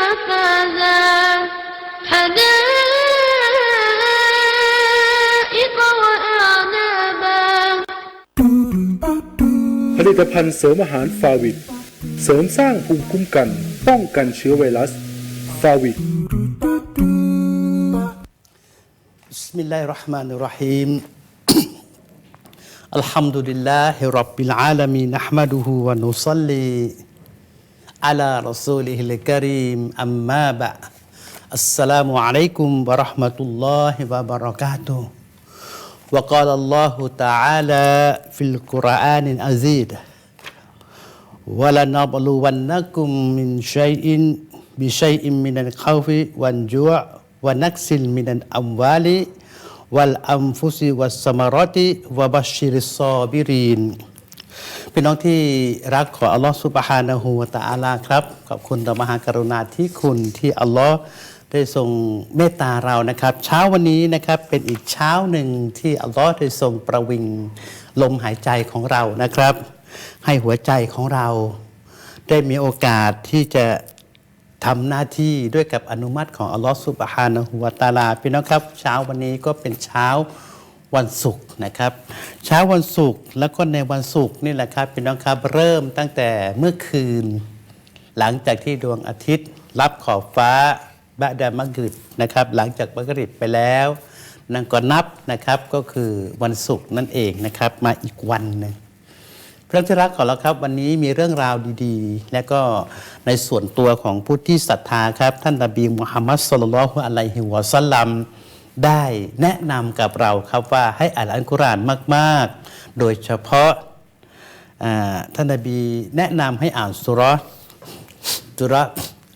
مفازا حدائق وأعنابا ผลิตภัณฑ์เสริมอาหารฟาวิดเสริมสร้างภูมิคุ้มกัน ป้องกันเชื้อไวรัสฟาวิด بسم الله الرحمن الرحيم الحمد لله رب العالمين نحمده ونصلي على رسوله الكريم. أما بعد السلام عليكم ورحمة الله وبركاته. وقال الله تعالى في القرآن العزيز ولنبلونكم من شيء بشيء من الخوف والجوع ونقص من الأموال والأنفس والثمرات وبشر الصابرين. พี่น้องที่รักของอัลลอฮฺสุบฮานะฮูวะตะอาลาครับ ขอบคุณต่อมหากรุณาที่คุณที่อัลลอฮ์ได้ทรงเมตตาเรานะครับ เช้าวันนี้นะครับเป็นอีกเช้าหนึ่งที่อัลลอฮ์ได้ทรงประวิงลมหายใจของเรานะครับ ให้หัวใจของเรา ได้มีโอกาสที่จะทำหน้าที่ด้วยกับอนุมัติของอัลลอฮฺสุบฮานะฮูวะตะอาลาพี่น้องครับ เช้าวันนี้ก็เป็นเช้า วันศุกร์นะครับเช้าวันศุกร์แล้วก็ในวันศุกร์นี่แหละครับพี่น้องครับเริ่มตั้งแต่เมื่อคืน หลังจากที่ดวงอาทิตย์ รับขอบฟ้าบะดามักริบนะครับหลังจากมักริบไปแล้วนั่นก็นับนะครับก็คือวันศุกร์นั่นเองนะครับมาอีกวันหนึ่งพระที่รักของเราครับ วันนี้มีเรื่องราวดีๆ และก็ในส่วนตัวของผู้ที่ศรัทธาครับ ท่านนบีมุฮัมมัดสุลลัลฮุอะลัยฮิวะสัลลัม ได้แนะนำกับเราครับว่าให้อ่านอัลกุรอานมาก ๆ โดยเฉพาะอ่าท่านนบีแนะนำให้อ่านสุรสุระ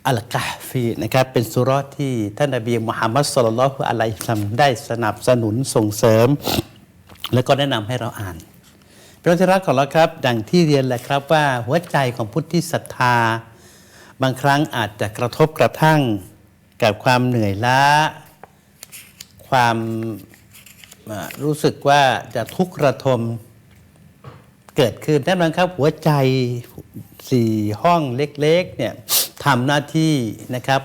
อัลกะฮฟีนะครับเป็นสุรที่ท่านนบีมุฮัมมัดสุลลัลฮุอะลัยฮิสัมได้สนับสนุนส่งเสริม และก็แนะนำให้เราอ่านพระที่รักของเราครับ ดังที่เรียนแหละครับว่าหัวใจของพุทธที่ศรัทธา บางครั้งอาจจะกระทบกระทั่งกับความเหนื่อยล้า ความรู้สึกว่าจะทุกข์ระทมเกิดขึ้นแน่นอนครับหัวใจสี่ห้องเล็กๆเนี่ยทำหน้าที่นะครับ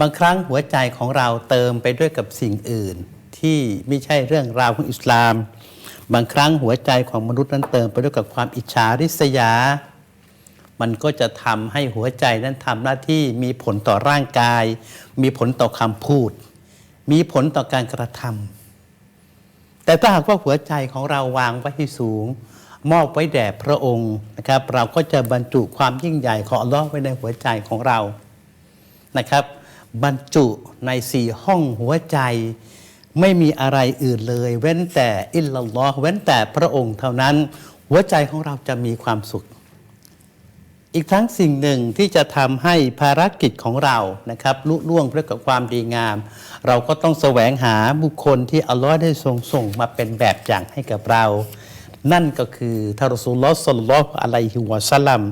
บางครั้งหัวใจของเราเติมไปด้วยกับสิ่งอื่น ที่ไม่ใช่เรื่องราวของอิสลาม บางครั้งหัวใจของมนุษย์นั้นเติมไปด้วยกับความอิจฉาริษยา มันก็จะทำให้หัวใจนั้นทำหน้าที่มีผลต่อร่างกาย มีผลต่อคำพูด มีผลต่อการกระทำแต่ถ้าหากว่าหัวใจของเราวางไว้ที่สูง มอบไว้แด่พระองค์นะครับ เราก็จะบรรจุความยิ่งใหญ่ของอัลลอฮ์ไว้ในหัวใจของเรานะครับ บรรจุในสี่ห้องหัวใจไม่มีอะไรอื่นเลย เว้นแต่อิลลัลลอฮ์เว้นแต่พระองค์เท่านั้น หัวใจของเราจะมีความสุข อีกทั้งสิ่งหนึ่งที่จะทำให้ภารกิจของเรานะครับลุล่วงเพื่อกับความดีงาม เราก็ต้องแสวงหาบุคคลที่อัลลอฮ์ได้ทรงส่งมาเป็นแบบอย่างให้กับเรา นั่นก็คือทารสุลลอฮ์สลลอฮุอะลัยฮิวะสัลลัม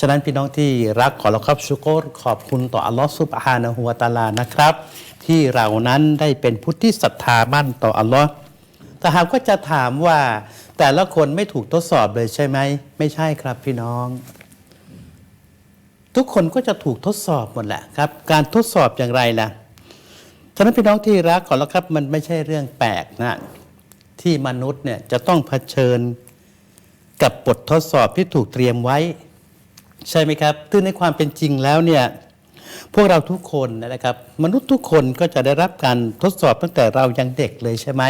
ฉะนั้นพี่น้องที่รักขอเราครับชุกรขอบคุณต่ออัลลอฮ์ซุบฮานะฮูวะตาลานะครับ ที่เรานั้นได้เป็นผู้ที่ศรัทธามั่นต่ออัลลอฮ์แต่หากว่าจะถามว่าแต่ละคนไม่ถูกทดสอบเลยใช่ไหมไม่ใช่ครับพี่น้อง ทุกคนก็จะถูกทดสอบหมดแหละครับ การทดสอบอย่างไรล่ะฉะนั้นพี่น้องที่รักขอแล้วครับมันไม่ใช่เรื่องแปลกนะที่มนุษย์เนี่ยจะต้องเผชิญกับบททดสอบที่ถูกเตรียมไว้ ใช่ไหมครับซึ่งในความเป็นจริงแล้วเนี่ยพวกเราทุกคนนะครับ มนุษย์ทุกคนก็จะได้รับการทดสอบตั้งแต่เรายังเด็กเลยใช่ไหม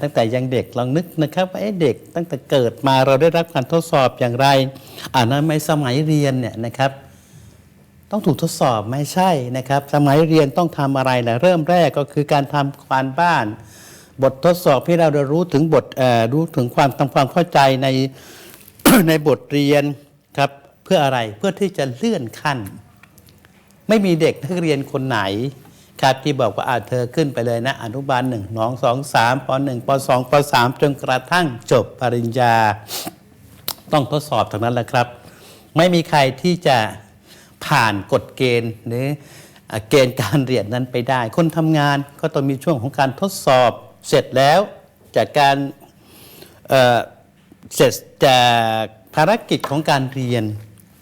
ตั้งแต่ยังเด็กลองนึกนะครับว่าเด็กตั้งแต่เกิดมาเราได้รับการทดสอบอย่างไรอ่านั้นไม่สมัยเรียนเนี่ยนะครับ ต้องถูกทดสอบไม่ใช่นะครับ สมัยเรียนต้องทำอะไรล่ะเริ่มแรกก็คือการทำการบ้าน บททดสอบที่เราได้รู้ถึงบทรู้ถึงความทำความเข้าใจในในบทเรียนครับเพื่ออะไรเพื่อที่จะเลื่อนขั้น ไม่มีเด็กนักเรียนคนไหน ครับที่บอกว่าอาเธอขึ้นไปเลยนะ อนุบาลหนึ่งน้องสองสามปหนึ่งปสองปสามจนกระทั่งจบปริญญา ต้องทดสอบทั้งนั้นแหละครับ ไม่มีใครที่จะผ่านกฎเกณฑ์หรือเกณฑ์การเรียนนั้นไปได้ คนทำงานก็ต้องมีช่วงของการทดสอบเสร็จแล้วจากการเเสร็จจากภารกิจของการเรียน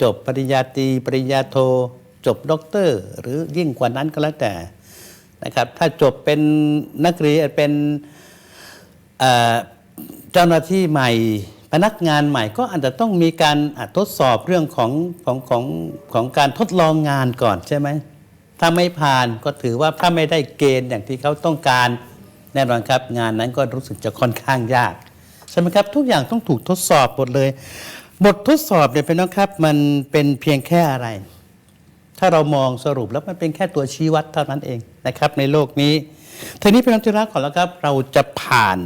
จบปริญญาตรีปริญญาโท จบด็อกเตอร์ หรือยิ่งกว่านั้นก็แล้วแต่ นะครับถ้าจบเป็นนักเรียนเป็นเจ้าหน้าที่ใหม่พนักงานใหม่ก็อาจจะต้องมีการทดสอบเรื่องของของของของการทดลองงานก่อนใช่ไหมถ้าไม่ผ่านก็ถือว่าถ้าไม่ได้เกณฑ์อย่างที่เขาต้องการแน่นอนครับ งานนั้นก็รู้สึกจะค่อนข้างยากใช่ไหมครับทุกอย่างต้องถูกทดสอบหมดเลย บททดสอบเนี่ยเป็นนะครับมันเป็นเพียงแค่อะไร ถ้าเรามองสรุปแล้วมันเป็นแค่ตัวชี้วัดเท่านั้นเองนะครับ ในโลกนี้ทีนี้เป็นน้องที่รักของเราครับ เราจะผ่าน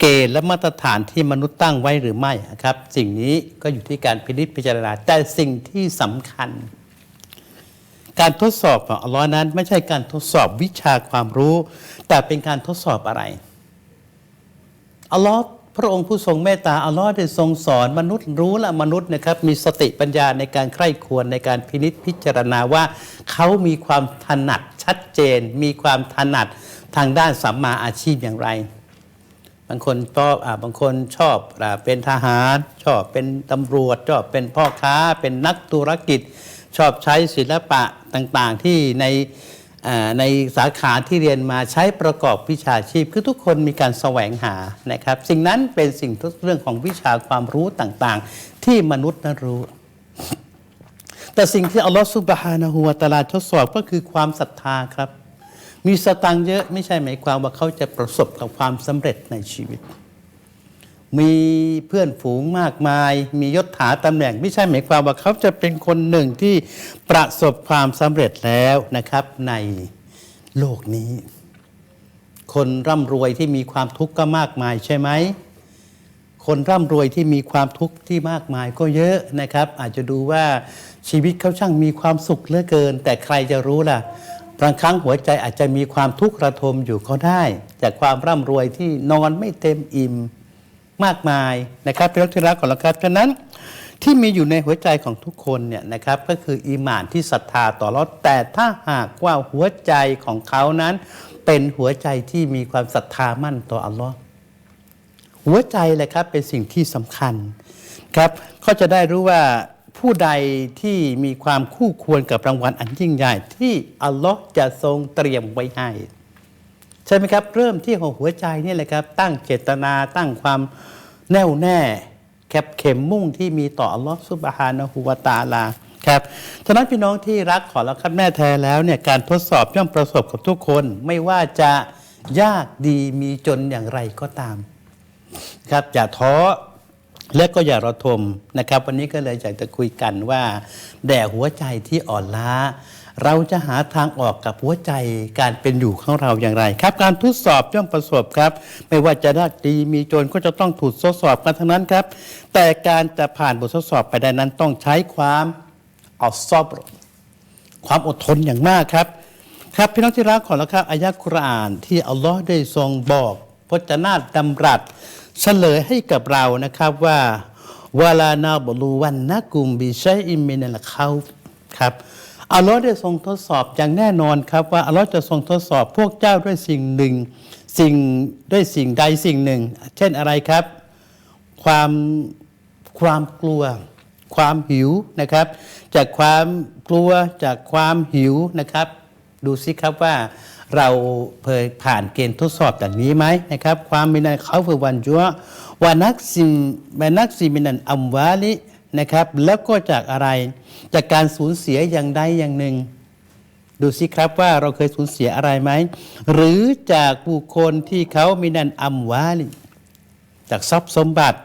เกณฑ์และมาตรฐานที่มนุษย์ตั้งไว้หรือไม่ครับ สิ่งนี้ก็อยู่ที่การพินิจพิจารณาแต่สิ่งที่สำคัญ การทดสอบของอัลลอฮ์นั้น ไม่ใช่การทดสอบวิชาความรู้ แต่เป็นการทดสอบอะไรอัลลอฮ์ ระองค์ผู้ทรงเมตตาอัลลอฮ์ได้ทรงสอนมนุษย์รู้และมนุษย์นะครับมีสติปัญญาในการใคร่ควรในการพินิษพิจารณาว่า เขามีความถนัดชัดเจน มีความถนัดทางด้านสัมมาอาชีพอย่างไร บางคนชอบาบางคนชอบเป็นทหาร ชอบเป็นตำรวจ ชอบเป็นพ่อค้า เป็นนักธุรกิจ ชอบใช้ศิลปะต่างๆที่ใน ในสาขาที่เรียนมาใช้ประกอบวิชาชีพ คือทุกคนมีการแสวงหานะครับ สิ่งนั้นเป็นสิ่งทุกเรื่องของวิชาความรู้ต่างๆ ที่มนุษย์นั้นรู้ แต่สิ่งที่อัลลอฮฺสุบฮานะฮูวตาลาทดสอบก็คือความศรัทธาครับ มีสตังค์เยอะไม่ใช่หมายความว่าเขาจะประสบกับความสำเร็จในชีวิต มีเพื่อนฝูงมากมาย มียศถาตำแหน่งไม่ใช่หมายความว่าเขาจะเป็นคนหนึ่งที่ประสบความสำเร็จแล้วนะครับในโลกนี้ คนร่ำรวยที่มีความทุกข์ก็มากมายใช่ไหมคนร่ำรวยที่มีความทุกข์ที่มากมายก็เยอะนะครับ อาจจะดูว่าชีวิตเขาช่างมีความสุขเหลือเกิน แต่ใครจะรู้ล่ะบางครั้งหัวใจอาจจะมีความทุกข์ระทมอยู่ก็ได้ จากความร่ำรวยที่นอนไม่เต็มอิ่ม มากมายนะครับเป็นรักที่รักของเราครับฉะนั้นที่มีอยู่ในหัวใจของทุกคนเนี่ยนะครับก็คืออีหมานที่ศรัทธาต่อเราแต่ถ้าหากว่าหัวใจของเขานั้น เป็นหัวใจที่มีความศรัทธามั่นต่ออัลลอฮ์หัวใจเลยครับเป็นสิ่งที่สำคัญครับเขาจะได้รู้ว่าผู้ใดที่มีความคู่ควรกับรางวัลอันยิ่งใหญ่ที่อัลลอฮ์จะทรงเตรียมไว้ให้ ช่ไหมครับ เริ่มที่หัวใจนี่แหละครับ ตั้งเจตนาตั้งความแน่วแน่แคบเข็มมุ่งที่มีต่ออัลลอฮ์ซุบฮานะฮูวาตาลาครับฉะนั้นพี่น้องที่รักขอรับครับแม่แท้แล้วเนี่ยการทดสอบย่อมประสบกับทุกคน ไม่ว่าจะยากดีมีจนอย่างไรก็ตามครับอย่าท้อและก็อย่าระทมนะครับ วันนี้ก็เลยอยากจะคุยกันว่า แด่หัวใจที่อ่อนล้า เราจะหาทางออกกับหัวใจการเป็นอยู่ของเราอย่างไร ครับ การทดสอบย่อมประสบครับ ไม่ว่าจะได้ดีมีจนก็จะต้องถูกทดสอบกันทั้งนั้นครับ แต่การจะผ่านบททดสอบไปได้นั้นต้องใช้ความเอาซอบ ความอดทนอย่างมากครับ ครับพี่น้องที่รักของเราครับอายะคุรอานที่อัลลอฮ์ได้ทรงบอกพจนาตดำรัสเฉลยให้กับเรานะครับว่าวาลานาบลูวันนะกุมบิชัยอิมมินัลเขาครับ อัลลอฮ์ได้ทรงทดสอบอย่างแน่นอนครับว่าอัลลอฮ์จะทรงทดสอบพวกเจ้าด้วยสิ่งหนึ่ง สิ่งด้วยสิ่งใดสิ่งหนึ่ง เช่นอะไรครับ ความความกลัว ความหิวนะครับ จากความกลัวจากความหิวนะครับ ดูสิครับว่าเราเคยผ่านเกณฑ์ทดสอบอย่างนี้ไหมนะครับ ความมินันเขาคือวันจัววานักซิมวานักซิมินันอัมวาลิ นะครับ แล้วก็จากอะไร จากการสูญเสียอย่างใดอย่างหนึ่ง ดูสิครับว่าเราเคยสูญเสียอะไรไหม หรือจากบุคคลที่เขามินันอัมวาลิจากทรัพย์สมบัติ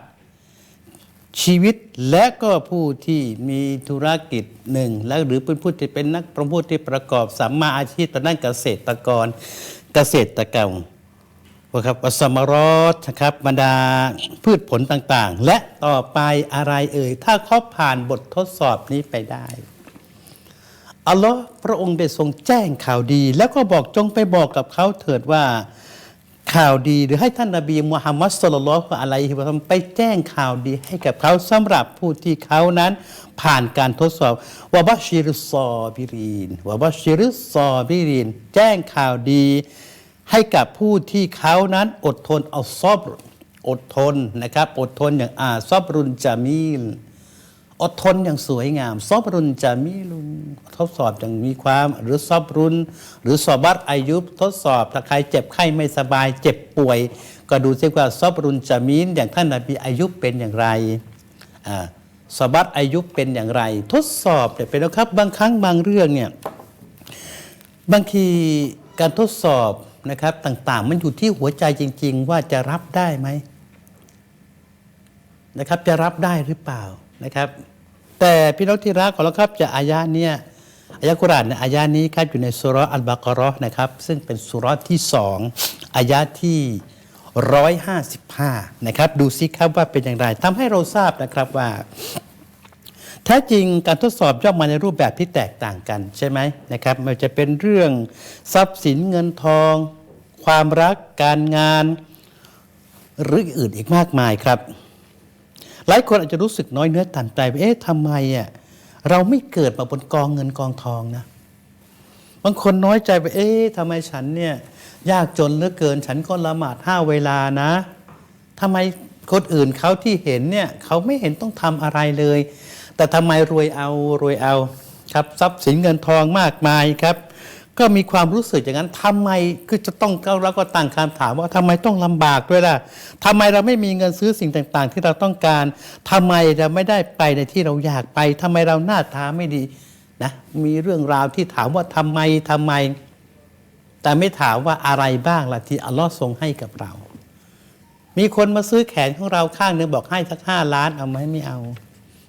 ชีวิตและก็ผู้ที่มีธุรกิจหนึ่ง และหรือเป็นผู้ที่เป็นนักประมุขที่ประกอบสัมมาอาชีพตอนนั้นเกษตรกรเกษตรกรรม นะครับวัสมรสนะครับบรรดาพืชผลต่างๆ และต่อไปอะไรเอ่ย ถ้าเขาผ่านบททดสอบนี้ไปได้ อัลลอฮ์พระองค์ได้ทรงแจ้งข่าวดี แล้วก็บอกจงไปบอกกับเขาเถิดว่าข่าวดีหรือให้ท่านนบีมุฮัมมัดสุลลัลลอฮุอะลัยฮิวะซัมไปแจ้งข่าวดีให้กับเขาสำหรับผู้ที่เขานั้น ผ่านการทดสอบวะบัชิรุสซอบิรีนวะบัชชิรุสซอบิรีน แจ้งข่าวดี ให้กับผู้ที่เขานั้นอดทนเอาซอบอดทนนะครับอดทนอย่างอาซอบรุนจามีล อดทนอย่างสวยงาม ซอบรุนจะมีลุนทดสอบอย่างมีความ หรือซอบรุน หรือสอบัตอายุทดสอบถ้าใครเจ็บไข้ไม่สบาย เจ็บป่วย ก็ดูซิว่าซอบรุนจะมีนอย่างท่านนบีอายุเป็นอย่างไรอ่าสอบัตอายุเป็นอย่างไร ทดสอบเนี่ยเป็นแล้วครับ บางครั้งบางเรื่องเนี่ยบางทีการทดสอบ นะครับต่างๆ มันอยู่ที่หัวใจจริง ๆ ว่าจะรับได้ไหมนะครับจะรับได้หรือเปล่านะครับ แต่พี่น้องที่รักของเราครับจะอายะเนี่ยอายะกุรอานเนี่ยอายะนี้ครับอยู่ในสุรอัลบากราะนะครับ ซึ่งเป็นสุรที่สองอายะที่ร้อยห้าสิบห้านะครับ ดูซิครับว่าเป็นอย่างไรทำให้เราทราบนะครับว่า แท้จริงการทดสอบย่อมมาในรูปแบบที่แตกต่างกันใช่ไหมนะครับไม่ว่าจะเป็นเรื่องทรัพย์สินเงินทอง ความรักการงาน หรืออื่นอีกมากมายครับ หลายคนอาจจะรู้สึกน้อยเนื้อต่ำใจว่าเอ๊ะทำไมอะเราไม่เกิดมาบนกองเงินกองทองนะบางคนน้อยใจไปเอ๊ะทำไมฉันเนี่ยยากจนเหลือเกิน ฉันก็ละหมาดห้าเวลานะทำไมคนอื่นเขาที่เห็นเนี่ยเขาไม่เห็นต้องทำอะไรเลย แต่ทำไมรวยเอารวยเอาครับทรัพย์สินเงินทองมากมายครับ ก็มีความรู้สึกอย่างนั้นทำไมคือจะต้องเราก็ตั้งคำถามว่าทำไมต้องลำบากด้วยล่ะทำไมเราไม่มีเงินซื้อสิ่งต่างๆ ที่เราต้องการทำไมเราไม่ได้ไปในที่เราอยากไปทำไมเราหน้าตาไม่ดีนะมีเรื่องราวที่ถามว่าทำไมทำไม แต่ไม่ถามว่าอะไรบ้างล่ะที่อัลลอฮ์ทรงให้กับเรา มีคนมาซื้อแขนของเราข้างหนึงบอกให้สักห้าล้านเอาไหมไม่เอา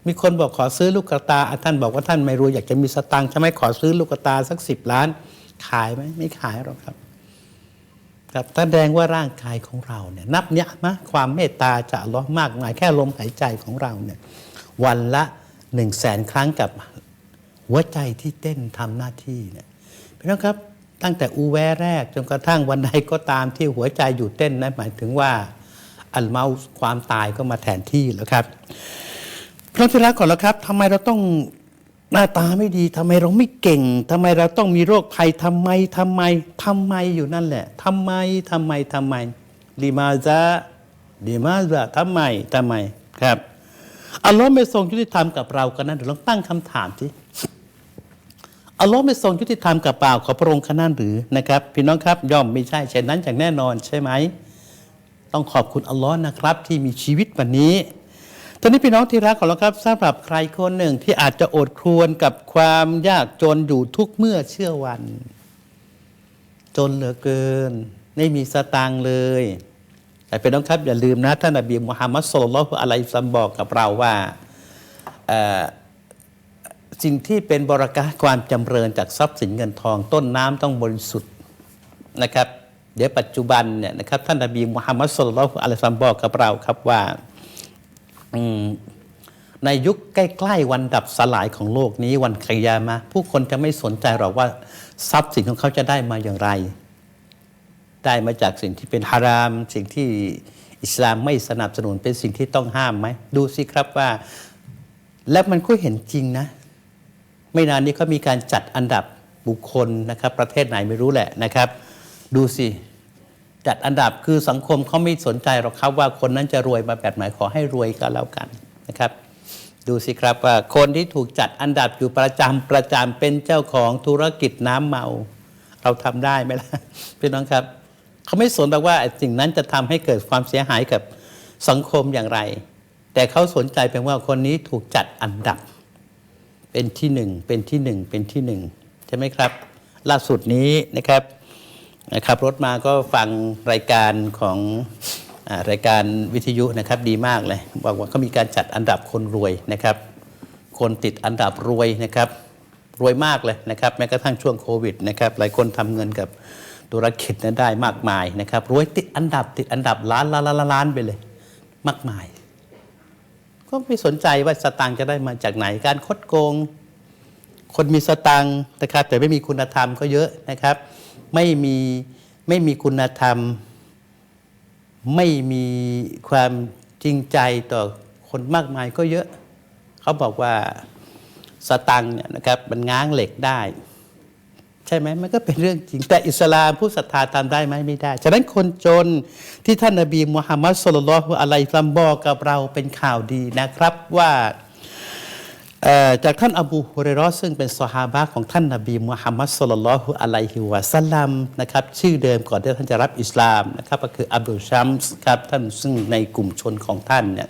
มีคนบอกขอซื้อลูกกระตาท่านบอกว่าท่านไม่รู้อยากจะมีสตังค์ใช่ไหมขอซื้อลูกกระตาสักสิบล้าน ขายไหมไม่ขายหรอกครับครับแสดงว่าร่างกายของเราเนี่ยนับเนี่ยมะความเมตตาจากอัลลอมากมายแค่ลมหายใจของเราเนี่ยวันละหนึ่งแสนครั้งกับหัวใจที่เต้นทำหน้าที่เนี่ยพี่น้องครับตั้งแต่อูแวแรกจนกระทั่งวันใดก็ตามที่หัวใจอยู่เต้นนั้นหมายถึงว่าอัลเมาส์ความตายก็มาแทนที่แล้วครับ พระที่รักก่อนแล้วครับทำไมเราต้องหน้าตาไม่ดีทำไมเราไม่เก่งทำไมเราต้องมีโรคภัยทำไมทำไมทำไมอยู่นั่นแหละทำไมทำไมทำไมลิมาซาลิมาซาทำไมทำไมครับอัลลอฮ์ไม่ทรงยุติธรรมกับเรากันนั้นเดี๋ยวลองตั้งคำถามสิอัลลอฮ์ไม่ทรงยุติธรรมกับเปล่าขอพระองค์ขนาดหรือนะครับ พี่น้องครับย่อมไม่ใช่เช่นนั้นอย่างแน่นอนใช่ไหมต้องขอบคุณอัลลอฮ์นะครับที่มีชีวิตวันนี้ ตอนนี้พี่น้องที่รักของเราครับสำหรับใครคนหนึ่งที่อาจจะอดครวญกับความยากจนอยู่ทุกเมื่อเชื่อวัน จนเหลือเกิน ไม่มีสตางค์เลย แต่พี่น้องครับอย่าลืมนะท่านนบีมุฮัมมัดสุลลัลลอฮุอะลัยซัมบอกกับเราว่าสิ่งที่เป็นบรารักะห์ความจำเริญจากทรัพย์สินเงินทอง ต้นน้ำต้องบริสุทธิ์นะครับ เดี๋ยวปัจจุบันเนี่ยนะครับท่านนบีมุฮัมมัดสุลลัลลอฮุอะลัยซัมบอกกับเราครับว่า ในยุคใกล้ๆวันดับสลายของโลกนี้วันกิยามะผู้คนจะไม่สนใจหรอกว่าทรัพย์สินของเขาจะได้มาอย่างไร ได้มาจากสิ่งที่เป็นฮาราม สิ่งที่อิสลามไม่สนับสนุนเป็นสิ่งที่ต้องห้ามไหมดูสิครับว่า แล้วมันก็เห็นจริงนะ ไม่นานนี้เขามีการจัดอันดับบุคคลนะครับ ประเทศไหนไม่รู้แหละนะครับ ดูสิ จัดอันดับคือสังคมเขาไม่สนใจหรอกครับว่าคนนั้นจะรวยมาแบบไหนขอให้รวยก็แล้วกันนะครับ ดูสิครับว่าคนที่ถูกจัดอันดับอยู่ประจำประจำเป็นเจ้าของธุรกิจน้ำเมา เราทำได้ไหมล่ะพี่น้องครับเขาไม่สนหรอกว่าสิ่งนั้นจะทำให้เกิดความเสียหายกับสังคมอย่างไร แต่เขาสนใจเพียงว่าคนนี้ถูกจัดอันดับ เป็นที่หนึ่งเป็นที่หนึ่งเป็นที่หนึ่งใช่ไหมครับ ล่าสุดนี้นะครับ ขับรถมาก็ฟังรายการของอรายการวิทยุนะครับดีมากเลยบอกว่าเขามีการจัดอันดับคนรวยนะครับ คนติดอันดับรวยนะครับรวยมากเลยนะครับแม้กระทั่งช่วงโควิดนะครับหลายคนทำเงินกับธุรกิจนั้นได้มากมายนะครับรวยติดอันดับติดอันดับล้านล้านล้านล้านไปเลย มากมาย ก็ไม่สนใจว่าสตางค์จะได้มาจากไหนการคดโกง คนมีสตังค์นะครับแต่ไม่มีคุณธรรมก็เยอะนะครับ ไม่มีไม่มีคุณธรรม ไม่มีความจริงใจต่อคนมากมายก็เยอะ เขาบอกว่าสตังเนี่ยนะครับมันง้างเหล็กได้ ใช่ไหมมันก็เป็นเรื่องจริง แต่อิสลามผู้ศรัทธาทำได้ไหมไม่ได้ ฉะนั้นคนจนที่ท่านนบีมุฮัมมัดสุลลัลอฮุอะลัยฮิวะซัลลัมบอกกับเราเป็นข่าวดีนะครับว่า จากท่านอบูฮุเรย์เรอซึ่งเป็นสหาบะของท่านนบีมุฮัมมัดสุลลัลลอฮุอะลัยฮิวะสัลลัมนะครับชื่อเดิมก่อนที่ท่านจะรับอิสลามนะครับก็คืออับดุลชัมส์ครับท่านซึ่งในกลุ่มชนของท่านเนี่ย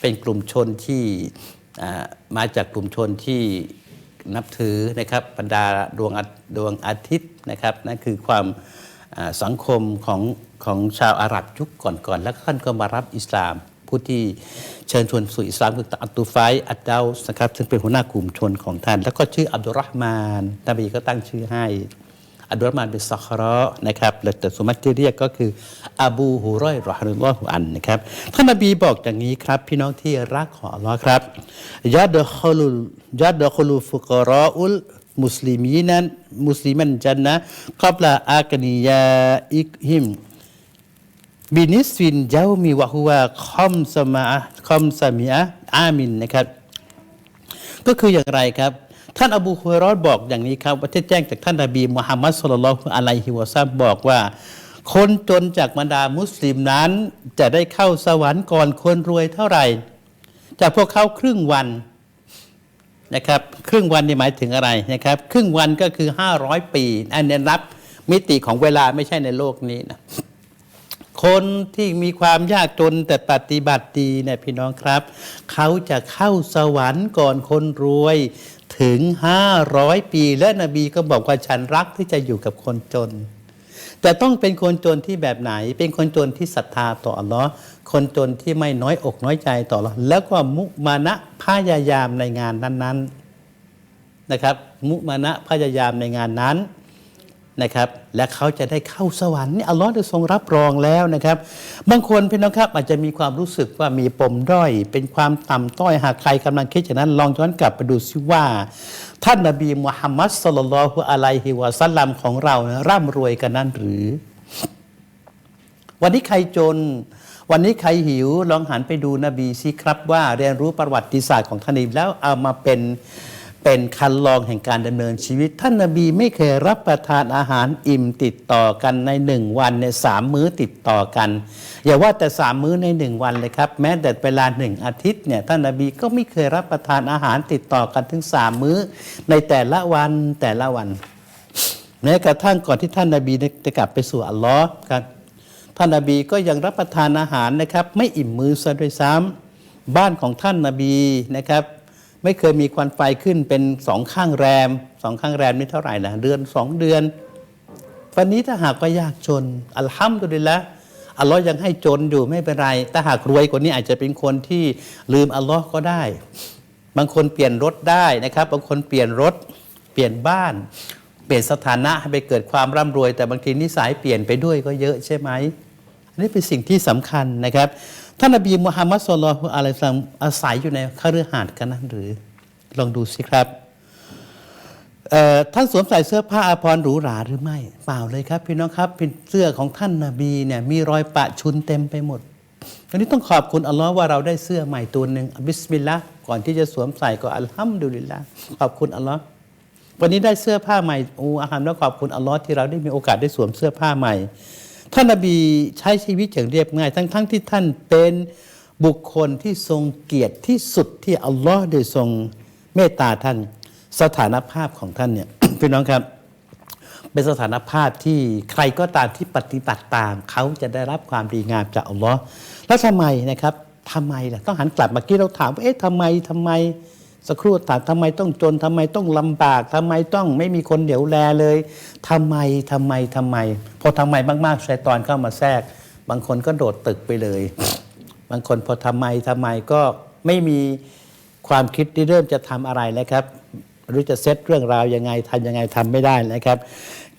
เป็นกลุ่มชนที่มาจากกลุ่มชนที่นับถือนะครับบรรดาดวงดวงอาทิตย์นะครับนั่นคือความสังคมของของชาวอาหรับยุคก่อนๆแล้วท่านก็มารับอิสลาม ผู้ที่เชิญชวนสู่อิสลามคืออัตตุไฟอัดดาวส์นะครับซึ่งเป็นหัวหน้ากลุ่มชนของท่าน แล้วก็ชื่ออับดุลรอฮ์มานนบีก็ตั้งชื่อให้อับดุลรอฮ์มานเป็นซัคระนะครับแล้วแต่สมมติที่เรียกก็คืออบูฮุรอยรอฮ์ลอฮุอันนะครับท่านนบีบอกอย่างนี้ครับ พี่น้องที่รักของอัลลอฮ์ครับยาดคอลุยาดคอลุฟุกรออุลมุสลิมีนั้นมุสลิมันจันนะกับลาอากนียาอิกฮิม บินิสฟินเจ้ามีวะฮุวาคอมสมาคอมสมีอะอามินนะครับ ก็คืออย่างไรครับ ท่านอบูฮุรย์รอดบอกอย่างนี้ครับว่าที่แจ้งจากท่านนบีมุฮัมมัดสุลลัลอะลัยฮิวะซัมบอกว่า คนจนจากบรรดามุสลิมนั้น จะได้เข้าสวรรค์ก่อนคนรวยเท่าไหร่ จากพวกเขาครึ่งวันนะครับครึ่งวันนี่หมายถึงอะไรนะครับ ครึ่งวันก็คือ 500 ปี อันนี้นับมิติของเวลาไม่ใช่ในโลกนี้นะ คนที่มีความยากจนแต่ปฏิบัติดีเนี่ยพี่น้องครับ เขาจะเข้าสวรรค์ก่อนคนรวยถึง 500 ปี และนบีก็บอกว่าฉันรักที่จะอยู่กับคนจน แต่ต้องเป็นคนจนที่แบบไหน เป็นคนจนที่ศรัทธาต่ออัลลอฮ์คนจนที่ไม่น้อยอกน้อยใจต่ออัลลอฮ์แล้วก็มุมานะพยายามในงานนั้นๆนะครับ มุมานะพยายามในงานนั้น นะครับและเขาจะได้เข้าสวรรค์นี่อัลลอฮ์ได้ทรงรับรองแล้วนะครับ บางคนพี่น้องครับอาจจะมีความรู้สึกว่ามีปมด้อย เป็นความต่ำต้อยหากใครกำลังคิดอย่างนั้น ลองย้อนกลับไปดูซิว่า ท่านนบีมุฮัมมัดสลลัลฮุอะลัยฮิวะสัลลัมของเรานะร่ำรวยกันนั้นหรือ วันนี้ใครจน วันนี้ใครหิวลองหันไปดูนบีสิครับว่าเรียนรู้ประวัติศาสตร์ของท่านนบีแล้วเอามาเป็น เป็นคันลองแห่งการดำเนินชีวิต ท่านนบีไม่เคยรับประทานอาหารอิ่มติดต่อกันในหนึ่งวันในสามมื้อติดต่อกัน อย่าว่าแต่สามมื้อในหนึ่งวันเลยครับ แม้แต่เวลาหนึ่งอาทิตย์เนี่ยท่านนบีก็ไม่เคยรับประทานอาหารติดต่อกันถึงสามมื้อ ในแต่ละวันแต่ละวันแม้กระทั่งก่อนที่ท่านนาบีจะกลับไปสู่อัลลอฮ์ครับท่านนาบีก็ยังรับประทานอาหารนะครับ ไม่อิ่มมือซะด้วยซ้ำบ้านของท่านนาบีนะครับ ไม่เคยมีควันไฟขึ้นเป็นสองข้างแรมสองข้างแรมนี่เท่าไหร่นะเดือนสองเดือนวันนี้ถ้าหากว่ายากจนอัลฮัมดุลิละอัลลอฮ์ยังให้จนอยู่ไม่เป็นไรถ้าหากรวยกว่านี้อาจจะเป็นคนที่ลืมอัลลอฮ์ก็ได้ บางคนเปลี่ยนรถได้นะครับ บางคนเปลี่ยนรถเปลี่ยนบ้าน เปลี่ยนสถานะให้ไปเกิดความร่ำรวย แต่บางทีนิสัยเปลี่ยนไปด้วยก็เยอะใช่ไหมอันนี้เป็นสิ่งที่สำคัญนะครับ ท่านนบีมุฮัมมัดสุลลัลอฮุอะลัยฮิวะซัลลัมอาศัยอยู่ในคฤหาสน์กันนั้นหรือ ลองดูสิครับท่านสวมใส่เสื้อผ้าอาภรณ์หรูหราหรือไม่เปล่าเลยครับ พี่น้องครับเป็นเสื้อของท่านนาบีเนี่ยมีรอยปะชุนเต็มไปหมดอันนี้ต้องขอบคุณอัลลอฮ์ว่าเราได้เสื้อใหม่ตัวหนึ่งบิสมิลลาห์ก่อนที่จะสวมใส่ก็อัลฮัมดุลิลละขอบคุณอัลลอฮ์วันนี้ได้เสื้อผ้าใหม่อูอาฮัมแล้วขอบคุณอัลลอฮ์ที่เราได้มีโอกาสได้สวมเสื้อผ้าใหม่ ท่านนบีใช้ชีวิตอย่างเรียบง่าย ทั้งๆทที่ท่านเป็นบุคคลที่ทรงเกียรติที่สุดที่อัลลอฮ์ได้ทรงเมตตาท่าน สถานภาพของท่านเนี่ยพี่น้องครับ เป็นสถานภาพที่ใครก็ตามที่ปฏิบัติตาม เขาจะได้รับความดีงามจากอัลลอฮ์แล้วทำไมนะครับทำไมล่ะต้องหันกลับมากี้เราถามว่าเอ๊ะทำไมทำไม สักครู่ถามทำไมต้องจนทำไมต้องลำบากทำไมต้องไม่มีคนเดี๋ยวแลเลยทำไมทำไมทำไม พอทำไมมากๆชัยตอนเข้ามาแทรก บางคนก็โดดตึกไปเลย บางคนพอทำไมทำไมก็ไม่มีความคิดที่เริ่มจะทำอะไรแล้วครับหรือจะเซตเรื่องราวยังไงทำยังไงทำไม่ได้นะครับ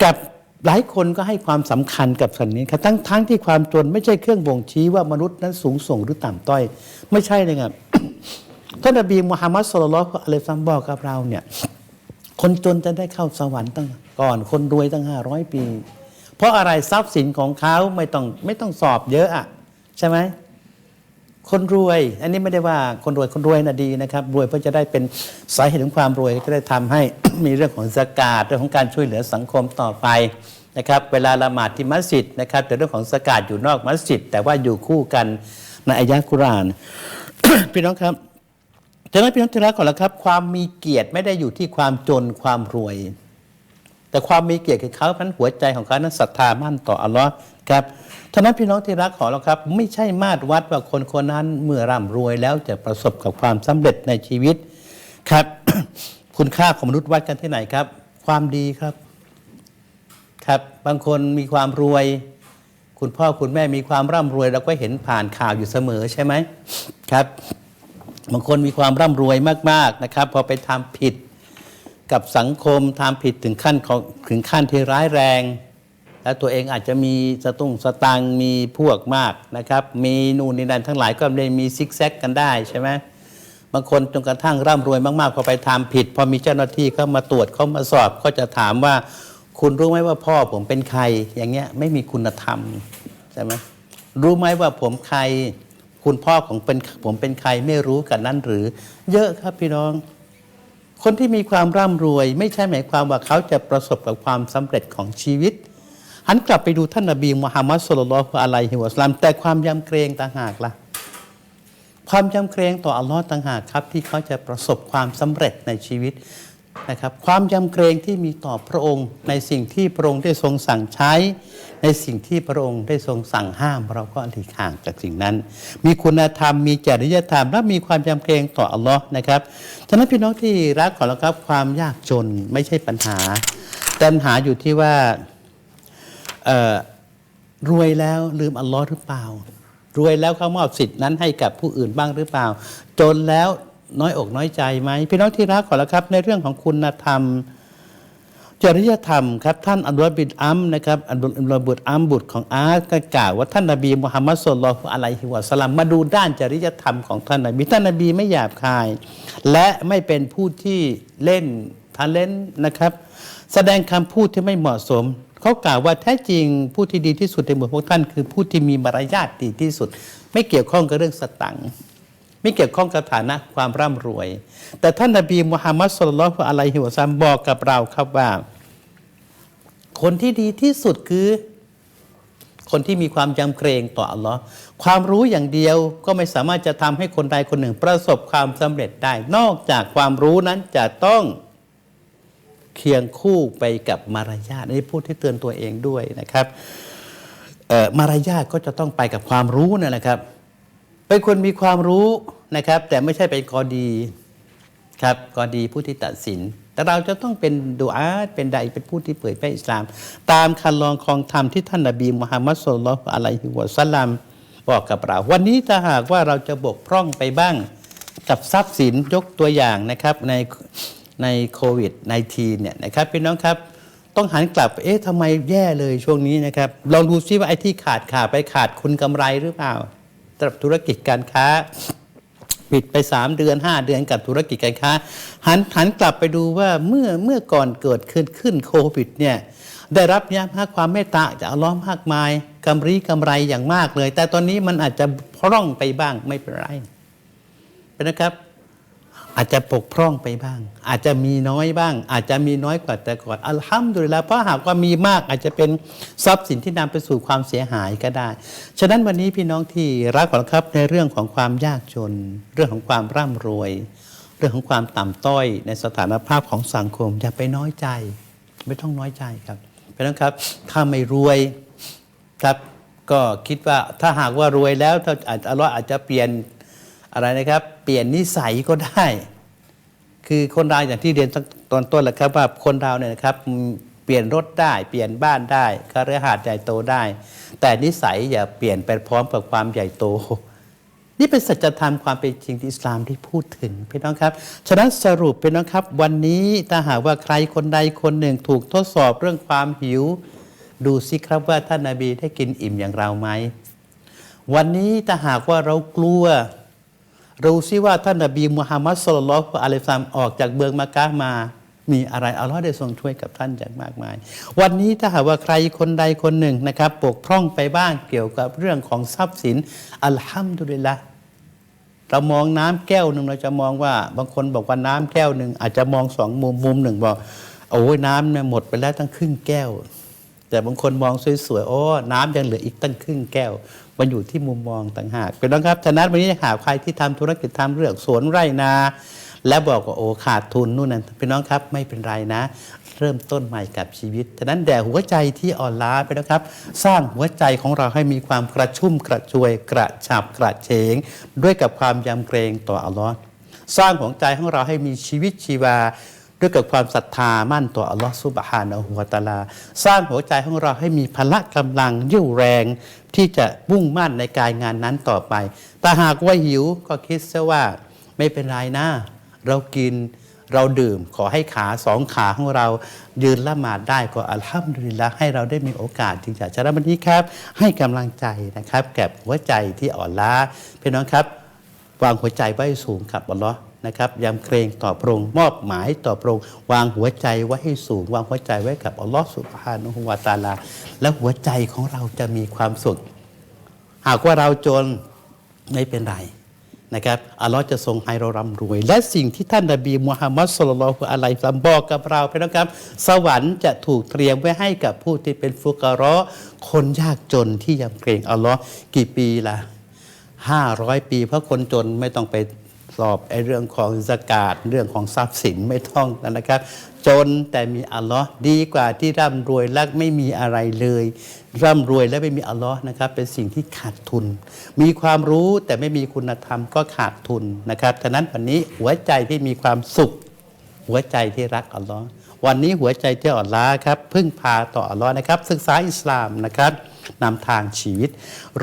กับหลายคนก็ให้ความสำคัญกับสิ่งนี้ครับทั้งทั้งที่ความจนไม่ใช่เครื่องบ่งชี้ว่ามนุษย์นั้นสูงส่งหรือต่ำต้อย ไม่ใช่เลยครับ ท่านนบีมุฮัมมัดสุลลัลลอะลัยซัลลัมบอกกับเราเนี่ยคนจนจะได้เข้าสวรรค์ตั้งก่อน คนรวยตั้งห้าร้อยปี เพราะอะไรทรัพย์สินของเขาไม่ต้องไม่ต้องสอบเยอะอะใช่ไหมคนรวย อันนี้ไม่ได้ว่าคนรวยคนรวยนะดีนะครับ รวยเพื่อจะได้เป็นสาเหตุของความรวยก็ได้ทำให้มีเรื่องของสกาดเรื่องของการช่วยเหลือสังคมต่อไปนะครับ เวลาละหมาดที่มัสยิดนะครับ แต่เรื่องของสกาดอยู่นอกมัสยิดแต่ว่าอยู่คู่กันในอายะห์กุราน พี่น้องครับ ฉะนั้นพี่น้องที่รักก่อนล้วครับ ความมีเกียรติไม่ได้อยู่ที่ความจนความรวย แต่ความมีเกียรติของเขานั้นหัวใจของเขานั้นศรัทธามั่นต่ออัลลอฮ์ครับฉะนั้นพี่น้องที่รักของเราครับ ไม่ใช่มาตรวัดว่าคนคนนั้นเมื่อร่ำรวยแล้วจะประสบกับความสำเร็จในชีวิตครับ คุณค่าของมนุษย์วัดกันที่ไหนครับ ความดีครับครับ บางคนมีความรวย คุณพ่อคุณแม่มีความร่ำรวยเราก็เห็นผ่านข่าวอยู่เสมอใช่ไหมครับ บางคนมีความร่ำรวยมากๆนะครับ พอไปทำผิดกับสังคมทำผิดถึงขั้นของถึงขั้นที่ร้ายแรง แล้วตัวเองอาจจะมีสตุ้งสตังมีพวกมากนะครับ มีนู่นนี่นั่นทั้งหลายก็เลยมีซิกแซกกันได้ใช่ไหมบางคนจนกระทั่งร่ำรวยมากๆ พอไปทำผิด พอมีเจ้าหน้าที่เข้ามาตรวจเข้ามาสอบก็จะถามว่าคุณรู้ไหมว่าพ่อผมเป็นใครอย่างเงี้ยไม่มีคุณธรรมใช่ไหมรู้ไหมว่าผมใคร คุณพ่อของเป็นผมเป็นใครไม่รู้กันนั้นหรือ เยอะครับพี่น้อง คนที่มีความร่ำรวย ไม่ใช่หมายความว่าเขาจะประสบกับความสำเร็จของชีวิต หันกลับไปดูท่านนบีมุฮัมมัดสุลลัลอฮุอะลัยฮิวะสลลัมแต่ความยำเกรงต่างหากล่ะความยำเกรงต่ออัลลอฮ์ต่างหากครับ ที่เขาจะประสบความสำเร็จในชีวิต นะครับความยำเกรงที่มีต่อพระองค์ ในสิ่งที่พระองค์ได้ทรงสั่งใช้ ในสิ่งที่พระองค์ได้ทรงสั่งห้าม เราก็หลีกห่างจากสิ่งนั้น มีคุณธรรมมีจริยธรรม และมีความยำเกรงต่ออัลลอฮ์นะครับฉะนั้นพี่น้องที่รักขอแล้วครับความยากจนไม่ใช่ปัญหาแต่ปัญหาอยู่ที่ว่ารวยแล้วลืมอัลลอฮ์หรือเปล่ารวยแล้วเขามอบสิทธินั้นให้กับผู้อื่นบ้างหรือเปล่า จนแล้ว น้อยอกน้อยใจไหมพี่น้องที่รักขอแล้วครับ ในเรื่องของคุณธรรม จริยธรรมครับท่านอับดุลลอฮ์บินอัมนะครับอับดุลลอฮ์บุตรอัมบุตรของอาร์ก็กล่าวว่าท่านนบีมุฮัมมัดสุลลัลอฮุอะลัยฮิวะสัลลัมมาดูด้านจริยธรรมของท่านนบีท่านนบีไม่หยาบคาย และไม่เป็นผู้ที่เล่นทาเล่นนะครับ แสดงคำพูดที่ไม่เหมาะสมเขากล่าวว่าแท้จริงผู้ที่ดีที่สุดในหมู่พวกท่าน คือผู้ที่มีมารยาทดีที่สุด ไม่เกี่ยวข้องกับเรื่องสตังค์ ไม่เกี่ยวข้องกับฐานะความร่ำรวย แต่ท่านนบีมุฮัมมัดสุลลัลฮุอะลัยฮิวะซัมบอกกับเราครับว่า คนที่ดีที่สุดคือ คนที่มีความยำเกรงต่ออัลลอฮ์ความรู้อย่างเดียวก็ไม่สามารถจะทำให้คนใดคนหนึ่งประสบความสำเร็จได้ นอกจากความรู้นั้นจะต้องเคียงคู่ไปกับมารยาทอันนี้พูดที่เตือนตัวเองด้วยนะครับมารยาทก็จะต้องไปกับความรู้นั่นแหละครับ เป็นคนมีความรู้ นะครับ แต่ไม่ใช่เป็นกอดีครับกอดีผู้ที่ตัดสิน แต่เราจะต้องเป็นดูอาเป็นใดเป็นผู้ที่เผยแพร่อิสลาม ตามคันลองคองธรรมที่ท่านนบีมุฮัมมัดสุลลัลอฮุอะลัยฮิวะสัลลัมบอกกับเรา วันนี้ถ้าหากว่าเราจะบกพร่องไปบ้างกับทรัพย์สินยกตัวอย่างนะครับในในโควิด -19 เนี่ยนะครับพี่น้องครับต้องหันกลับ เอ๊ะทำไมแย่เลยช่วงนี้นะครับ ลองดูซิว่าไอ้ที่ขาดขาดไปขาดคุณกำไรหรือเปล่าสำหรับธุรกิจการค้า ปิดไป 3 เดือน 5 เดือนกับธุรกิจการค้าหันหันกลับไปดูว่าเมื่อเมื่อก่อนเกิดขึ้นขึ้นโควิดเนี่ยได้รับยามากความเมตตาจากอัลล้อฮ์มากมายกำไรกำไรอย่างมากเลย แต่ตอนนี้มันอาจจะพร่องไปบ้างไม่เป็นไรเป็นนะครับ อาจจะปกพร่องไปบ้าง อาจจะมีน้อยบ้าง อาจจะมีน้อยกว่าแต่ก่อนอัลฮัมดุลิลละเพราะหากว่ามีมากอาจจะเป็นทรัพย์สินที่นำไปสู่ความเสียหายก็ได้ ฉะนั้นวันนี้พี่น้องที่รักของครับในเรื่องของความยากจน เรื่องของความร่ำรวย เรื่องของความต่ำต้อยในสถานภาพของสังคม อย่าไปน้อยใจ ไม่ต้องน้อยใจครับเพราะนั้นครับถ้าไม่รวยครับก็คิดว่าถ้าหากว่ารวยแล้วถ้าอาจอัลเลอฮ์อาจจะเปลี่ยน อะไรนะครับ เปลี่ยนนิสัยก็ได้ คือคนเราอย่างที่เรียนตอนต้นแหละครับว่าคนเราเนี่ยนะครับเปลี่ยนรถได้ เปลี่ยนบ้านได้คฤหาสน์ใหญ่โตได้ แต่นิสัยอย่าเปลี่ยนไปพร้อมกับความใหญ่โต นี่เป็นสัจธรรมความเป็นจริงที่อิสลามที่พูดถึงพี่น้องครับ ฉะนั้นสรุปพี่น้องครับ วันนี้ถ้าหากว่าใครคนใดคนหนึ่งถูกทดสอบเรื่องความหิว ดูสิครับว่าท่านนาบีได้กินอิ่มอย่างเราไหมวันนี้ถ้าหากว่าเรากลัว รู้ซิว่าท่านนบีมุฮัมมัดสุลลัลลอฮุอะลัยฮิวะซัมออกจากเมืองมักกะมา มีอะไรอัลลอฮ์ได้ทรงช่วยกับท่านอย่างมากมาย วันนี้ถ้าหากว่าใครคนใดคนหนึ่งนะครับปกพร่องไปบ้างเกี่ยวกับเรื่องของทรัพย์สินอัลฮัมดุลิลละเรามองน้ำแก้วหนึ่งเราจะมองว่าบางคนบอกว่าน้ำแก้วหนึ่งอาจจะมองสองมุมมุมหนึ่งบอกโอ้ยน้ำเนี่ยหมดไปแล้วตั้งครึ่งแก้ว แต่บางคนมองสวยๆ โอ้ น้ำยังเหลืออีกตั้งครึ่งแก้ว มันอยู่ที่มุมมองต่างหากเป็นน้องครับฉะนั้นวันนี้หากใครที่ทำธุรกิจทำเรื่องสวนไร่นา และบอกว่าโอ้ขาดทุนนู่นนั่นเป็นน้องครับไม่เป็นไรนะ เริ่มต้นใหม่กับชีวิต ฉะนั้นแด่หัวใจที่อ่อนล้าไปนะครับ สร้างหัวใจของเราให้มีความกระชุ่มกระชวยกระฉับกระเฉง ด้วยกับความยำเกรงต่ออัลลอฮ์สร้างของใจของเราให้มีชีวิตชีวา ด้วยกับความศรัทธามั่นต่ออัลลอฮ์ซุบฮานะฮูวะตาลา สร้างหัวใจของเราให้มีพละกำลังยิ่วแรงที่จะมุ่งมั่นในการงานนั้นต่อไป แต่หากว่าหิวก็คิดซะว่าไม่เป็นไรนะ เรากินเราดื่มขอให้ขาสองขาของเรา ยืนละหมาดได้ก็อัลฮัมดุลิลละให้เราได้มีโอกาสที่จะชนะวันนี้ครับ ให้กำลังใจนะครับแก่หัวใจที่อ่อนล้าพี่น้องครับ วางหัวใจไว้สูงกับอัลลอฮ์ นะครับยำเกรงต่อพระองค์มอบหมายต่อพระองค์วางหัวใจไว้ให้สูง วางหัวใจไว้กับอัลลอฮ์สุบฮานะฮูวาตาลา แล้วหัวใจของเราจะมีความสุข หากว่าเราจนไม่เป็นไรนะครับอัลลอฮ์จะทรงให้เราร่ำรวย และสิ่งที่ท่านนบีมุฮัมมัดสุลลัลลอฮุอะลัยซัลลัมบอกกับเราไปนะครับ สวรรค์จะถูกเตรียมไว้ให้กับผู้ที่เป็นฟุกะราะห์คนยากจนที่ยำเกรงอัลลอฮ์กี่ปีล่ะห้าร้อยปี เพราะคนจนไม่ต้องไป สอบไอ้เรื่องของสกาดเรื่องของทรัพย์สินไม่ต้องนะครับ จนแต่มีอัลลอฮ์ดีกว่าที่ร่ำรวยและไม่มีอะไรเลย ร่ำรวยและไม่มีอัลลอฮ์นะครับ เป็นสิ่งที่ขาดทุน มีความรู้แต่ไม่มีคุณธรรมก็ขาดทุนนะครับฉะนั้นวันนี้หัวใจที่มีความสุข หัวใจที่รักอัลลอฮ์วันนี้หัวใจที่อ่อนล้าครับพึ่งพาต่ออัลลอฮ์นะครับ ศึกษาอิสลามนะครับ นำทางชีวิต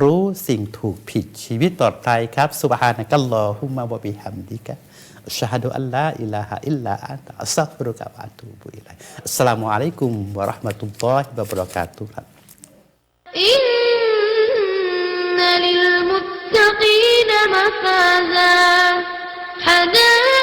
รู้สิ่งถูกผิดชีวิตปลอดภัยครับสุบฮานะกัลลอฮุมะวะบิฮัมดิกะชาดูอัลลอฮ์อิลลาฮ์อิลลาอัตอัสซัฟรุกะวะตูบุอิลัยอัสสลามุอะลัยกุมวะราะห์มะตุลลอฮิวะบะเราะกาตุฮ์ครับอินนัลมุตตะกีนมะฟาซาฮะดา